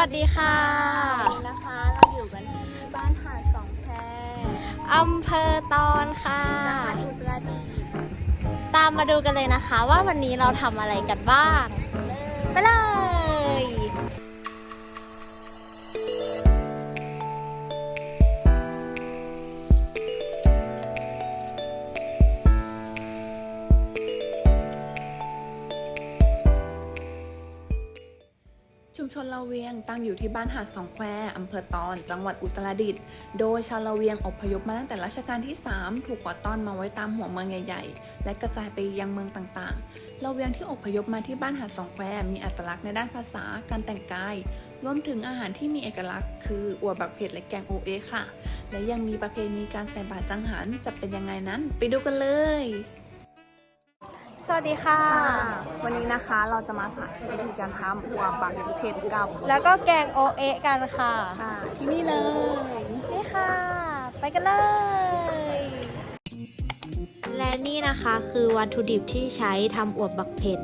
วัสดีค่ะวันนี้นะคะ เราอยู่กันที่บ้านหาดสองแพอำเภอตอนค่ะจังหวัดอุตรดิตถ์ตามมาดูกันเลยนะคะ ว่าวันนี้เราทำอะไรกันบ้าง ไปเลย ชนละเวียงตั้งอยู่ที่บ้านหาดสองแควอำเภอตอน จังหวัดอุตรดิตถ์ โดยชาวละเวียงอพยพมาตั้งแต่รัชกาลที่ 3 ถูกก่อต้อนมาไว้ตามหัวเมืองใหญ่ ๆ และกระจายไปยังเมืองต่างๆ ละเวียงที่อพยพมาที่บ้านหาดสองแควมีอัตลักษณ์ในด้านภาษา การแต่งกาย รวมถึงอาหารที่มีเอกลักษณ์ คืออัวบักเผ็ดและแกงโอเอะค่ะ และยังมีประเพณีการใส่บาตรสังหารจะเป็นยังไงนั้น ไปดูกันเลย สวัสดีค่ะ วันนี้นะคะเราจะมาสาธิตวิธีการทำอัวบักเผ็ดกับ แล้วก็แกงโอเอะกันค่ะค่ะที่นี่เลย นี่ค่ะ ไปกันเลย และนี่นะคะคือวัตถุดิบที่ใช้ทำอวบบักเผ็ด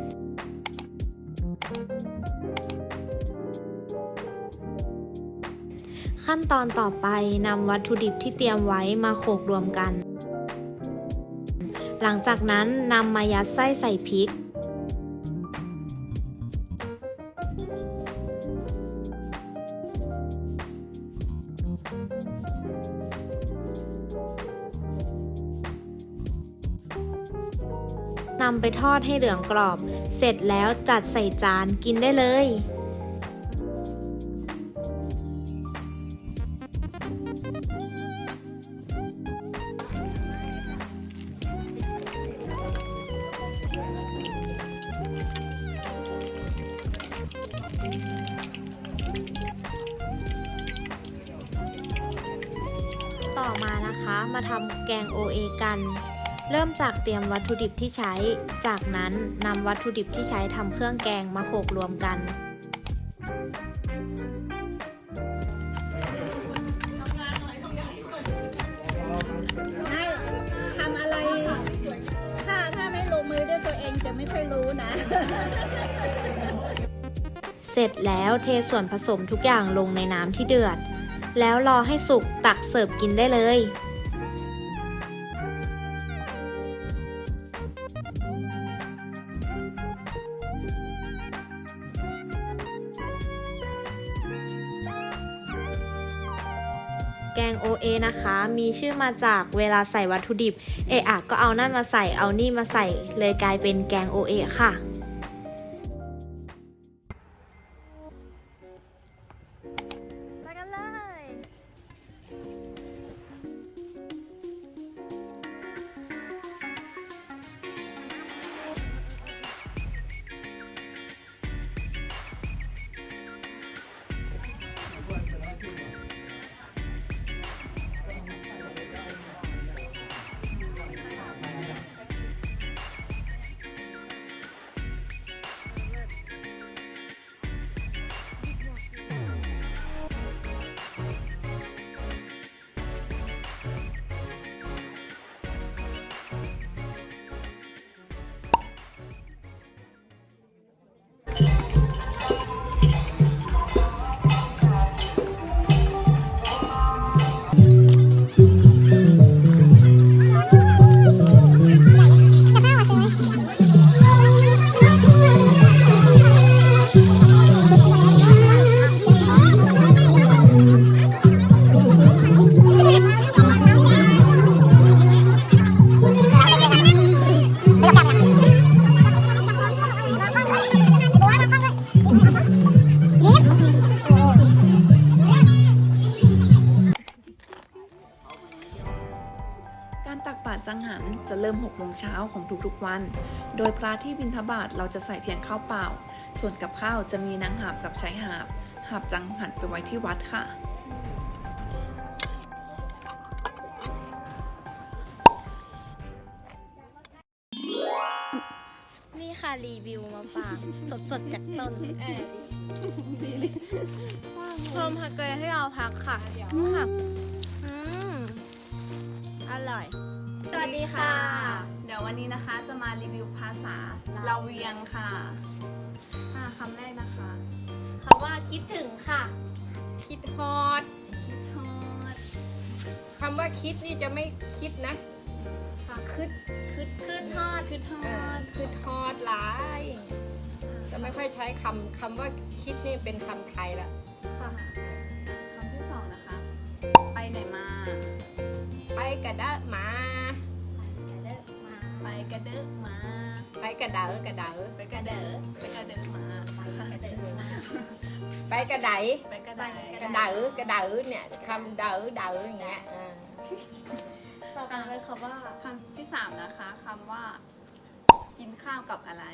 ขั้นตอนต่อไปนำวัตถุดิบที่เตรียมไว้มาโขลกรวมกัน หลังจากนั้นนำมายัดไส้ใส่พริก นำไปทอดให้เหลืองกรอบ เสร็จแล้วจัดใส่จานกินได้เลย ต่อมานะคะ มาทำแกงโอเอกัน เริ่มจากเตรียมวัตถุดิบที่ใช้ จากนั้นนำวัตถุดิบที่ใช้ทำเครื่องแกงมาโขลกรวมกันให้ทำอะไร ถ้าถ้าไม่ลงมือด้วยตัวเองจะไม่ค่อยรู้นะ เสร็จแล้วเทส่วนผสมทุกอย่างลงในน้ำที่เดือด แล้วรอให้สุกตักเสิร์ฟกินได้เลย แกงโอเอนะคะ มีชื่อมาจากเวลาใส่วัตถุดิบ เอะอะก็เอานั่นมาใส่เอานี่มาใส่เลยกลายเป็นแกงโอเอค่ะ ริ่ม6โมงเช้าของทุกๆวัน โดยพระที่บิณฑบาตเราจะใส่เพียงข้าวเปล่า ส่วนกับข้าวจะมีนางหาบกับใช้หาบ หาบจังหันไปไว้ที่วัดค่ะนี่ค่ะรีวิวมาฝากสดๆจากต้นพร้อมฮักเกยให้เราพักค่ะค่ะ อืม อร่อย สวัสดีค่ะ เดี๋ยววันนี้นะคะจะมารีวิวภาษาลาลาเวียงค่ะค่ะคำแรกนะคะคำว่าคิดถึงค่ะ คิดฮอด คิดฮอดคำว่าคิดนี่จะไม่คิดนะค่ะคืดคืดคืดทอดคิดฮอเออดคือฮอดหลาย จะไม่ค่อยใช้คำคำว่าคิดนี่เป็นคำไทยละค่ะคำที่สองนะคะ ไปไหนมา ไปกระดะหมา ไปกระเดอะมา ไปกระเดอกระเดอไปกระเดอะไปกระเดอะมาไปกระเดอะมาไปกระไดไปกระไดกระเดอกระเดอเนี่ยคำเดอเดออย่างเงี้ยเออต่อไปเลยค่ะว่าคำที่สามนะคะคำว่า กินข้าวกับอะไร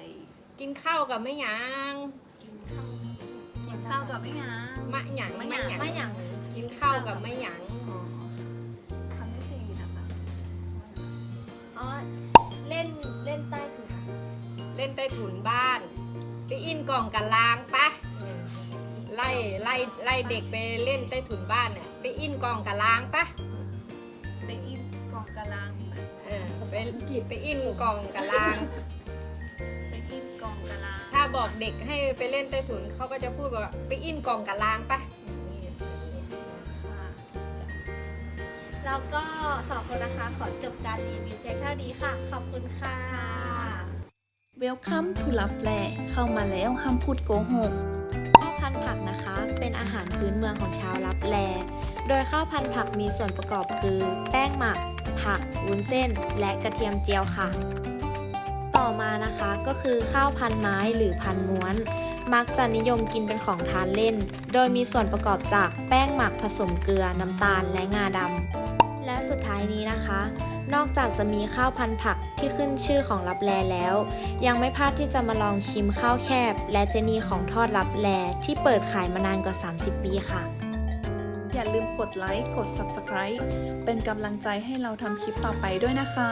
กินข้าวกับไม่หยังกินข้าวกับไม่ยังมะหยังมะมะหยังหยังไม่อย่างกินข้าวกับไม่หยังอ๋อ ล่นใต้ถุนบ้าน ไปอินกล่องกันลางปะเออไล่ไล่ไล่เด็กไปเล่นใต้ถุนบ้านเนี่ยไปอินกล่องกันลางปะไปอินกล่องกะลางเออไปไปอินกล่องกันลาง ไปอินกล่องกะลางถ้าบอกเด็กให้ไปเล่นใต้ถุนเขาก็จะพูดว่าไปอินกล่องกันลางปะนี่ค่ะแล้วก็สองคนนะคะขอจบการรีวิวเพียงเท่านี้ค่ะ ขอบคุณค่ะ Welcome to ลับแลเข้ามาแล้วห้ามพูดโกหกข้าวพันผักนะคะ เป็นอาหารพื้นเมืองของชาวลับแล โดยข้าวพันผักมีส่วนประกอบคือ แป้งหมัก ผักวุ้นเส้น และกระเทียมเจียวค่ะ ต่อมานะคะก็คือข้าวพันไม้หรือพันม้วน มักจะนิยมกินเป็นของทานเล่น โดยมีส่วนประกอบจากแป้งหมักผสมเกลือน้ำตาลและงาดำ และสุดท้ายนี้นะคะ นอกจากจะมีข้าวพันผักที่ขึ้นชื่อของลับแลแล้ว ยังไม่พลาดที่จะมาลองชิมข้าวแคบ และเจนีของทอดลับแลที่เปิดขายมานานกว่า 30 ปีค่ะ อย่าลืมกดไลค์ กด Subscribe เป็นกำลังใจให้เราทำคลิปต่อไปด้วยนะคะ